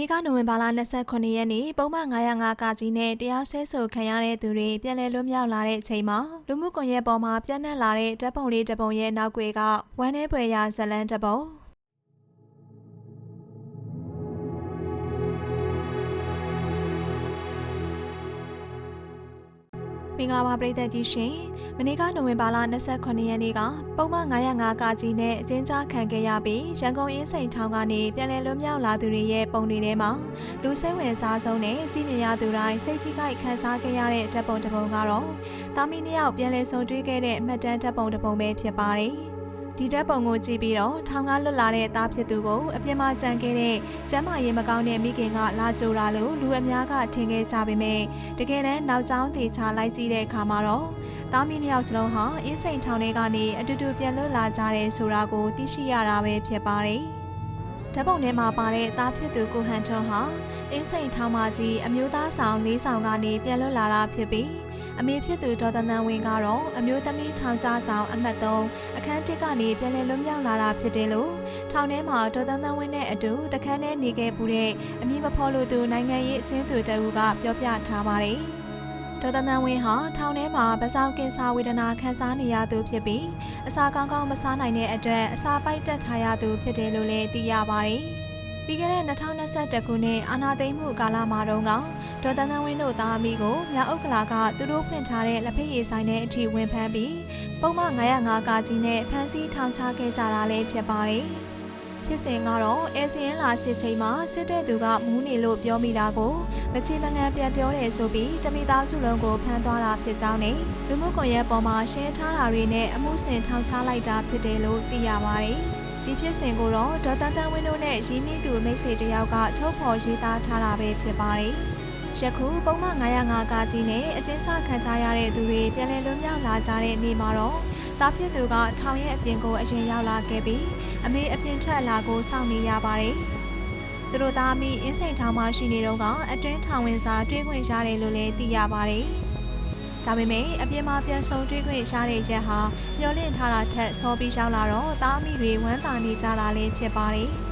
နေ့ကနိုဝင်ဘာလ29ရက်နေ့ပုံမှန်905ကကြီးနဲ့တရားစွဲဆိုခံရတဲ့သူတွေပြန်လည်လွတ်မြောက်လာတဲ့အချိန်မှာလူမှုကွန်ရက်ပေါ်မှာပြန့်နှံ့လာတဲ့ဓာတ်ပုံလေးတစ်ပုံရဲ့နောက်ွယ်ကဝမ်း내ပွေရာဇလန်းတစ်ပုံ မင်္ဂလာပါပရိသတ်ကြီးရှင်မနေ့ကနိုဝင်ဘာလ29ရက်နေ့ကပုံမှန်905ကကြီးနဲ့အကျဉ်းချခံခဲ့ရပြီးရန်ကုန်အင်းစိန်ထောင်ကနေပြန်လည်လွတ်မြောက်လာသူတွေရဲ့ပုံတွေထဲမှာလူစိတ်ဝင်စားဆုံးနဲ့ကြည်မြင်ရသူတိုင်းစိတ်ထိခိုက်ခံစားခဲ့ရတဲ့ဓာတ်ပုံတစ်ပုံကတော့တာမီနှစ်ယောက်ပြန်လည်ဆုံတွေ့ခဲ့တဲ့အမှတ်တမ်းဓာတ်ပုံတစ်ပုံပဲဖြစ်ပါတယ် ဒီဓာတ်ပုံကိုကြည့်ပြီးတော့ထောင်ကလွတ်လာတဲ့သားဖြစ်သူကိုအပြင်မှာကြံခဲ့တဲ့ကျမ်းမာရေးမကောင်းတဲ့မိခင်ကလာကြိုတာလို့လူအများကထင်ခဲ့ကြပေမဲ့တကယ်တမ်းနောက်ကျောင်းတေချာလိုက်ကြည့်တဲ့အခါမှာတော့သားမီးနှစ်ယောက်စလုံးဟာအင်းစိန်ထောင်ထဲကနေအတူတူပြန်လွတ်လာကြတယ်ဆိုတာကိုသိရှိရတာပဲဖြစ်ပါတယ်ဓာတ်ပုံထဲမှာပါတဲ့သားဖြစ်သူကိုဟန်ထွန်းဟာအင်းစိန်ထောင်မကြီးအမျိုးသားဆောင်လေးဆောင်ကနေပြန်လွတ်လာတာဖြစ်ပြီး အမေဖြစ်သူဒေါ်တနန်ဝင်းကတော့အမျိုးသမီးထောင်ကြားဆောင်အမှတ်3အခန်းတစ်ကနေပြန်လည်လွတ်မြောက်လာတာဖြစ်တယ်လို့ထောင်ထဲမှာဒေါ်တနန်ဝင်းနဲ့အတူတခန်းထဲနေခဲ့ပူတဲ့အမည်မဖော်လို့သူနိုင်ငံရေးအချင်းသူတအူကပြောပြထားပါတယ်ဒေါ်တနန်ဝင်းဟာထောင်ထဲမှာပစောက်ကင်ဆာဝေဒနာခံစားနေရသူဖြစ်ပြီးအစာကောင်းကောင်းမစားနိုင်တဲ့အတွက်အစာပိုက်တက်ထားရသူဖြစ်တယ်လို့လည်းသိရပါတယ်။ပြီးခဲ့တဲ့2021ခုနှစ်အာနာသိမ့်မှုကာလမှာတုန်းက ဒေါ်တန်းတန်းဝင်းတို့သားအမိကိုမြောက်ဥက္ကလာကသူတို့ဖွင့်ထားတဲ့လက်ဖက်ရည်ဆိုင်ထဲအထိဝင်ဖမ်းပြီးပုံမှန်905ကကြီးနဲ့ဖမ်းဆီးထောင်ချခဲ့ကြတာလည်းဖြစ်ပါတယ်။ဖြစ်စဉ်ကတော့အဲစီယန်လာစစ်ချိန်မှာစစ်တဲ့သူကမူးနေလို့ပြောမိတာကိုမချေမငံပြန်ပြောတယ်ဆိုပြီးတမိသားစုလုံးကိုဖမ်းသွားတာဖြစ်ကြောင်းနဲ့လူမှုကွန်ရက်ပေါ်မှာရှင်းထားတာတွေနဲ့အမှုဆင်ထောင်ချလိုက်တာဖြစ်တယ်လို့သိရပါတယ်။ဒီဖြစ်စဉ်ကိုတော့ဒေါ်တန်တန်ဝင်းတို့နဲ့ရင်းနှီးသူမိတ်ဆွေတယောက်ကထုတ်ဖော်ရေးသားထားတာပဲဖြစ်ပါတယ်။ ယခုပုံမှန်905ကကြီးနဲ့အကျဉ်းချခံထားရတဲ့သူတွေပြန်လည်လွတ်မြောက်လာကြတဲ့နေ့မှာတော့တာဖြစ်သူကထောင်ရဲ့အပြင်ကိုအရင်ရောက်လာခဲ့ပြီးအမေအပြင်ထွက်လာကိုစောင့်နေရပါတယ်။သူတို့သားမိအင်းစိန်ထောင်မှာရှိနေတော့ကအတွင်းထောင်ဝင်စာတွေးခွင့်ရတယ်လို့လည်းသိရပါတယ်။ဒါပေမဲ့အပြင်မှာပြန်ဆုံတွေ့ခွင့်ရတဲ့ရက်ဟာမျောလင့်ထားတာထက်စောပြီးရောက်လာတော့တားမိတွေဝမ်းသာနေကြတာလည်းဖြစ်ပါတယ်။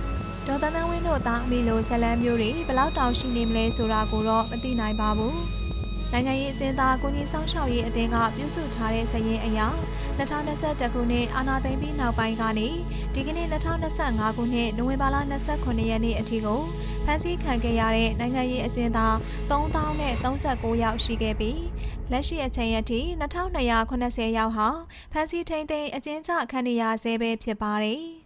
ဒေါ်တန်းတန်းဝင်းတို့သားအမိလိုဇလန်းမျိုးတွေဘလောက်တောင်ရှိနေမလဲဆိုတာကိုတော့မသိနိုင်ပါဘူး။နိုင်ငံရေးအကျဉ်းသားကိုကြီးဆောင်ရှောက်ရေးအသင်းကပြုစုထားတဲ့စရင်အရာ2021ခုနှစ်အာဏာသိမ်းပြီးနောက်ပိုင်းကနေဒီကနေ့2025ခုနှစ်နိုဝင်ဘာလ29ရက်နေ့အထိကိုဖမ်းဆီးခံခဲ့ရတဲ့နိုင်ငံရေးအကျဉ်းသား3039ယောက်ရှိခဲ့ပြီးလက်ရှိအချိန်အထိ2280ယောက်ဟာဖမ်းဆီးထိန်းသိမ်းအကျဉ်းချခံနေရဆဲပဲဖြစ်ပါတယ်။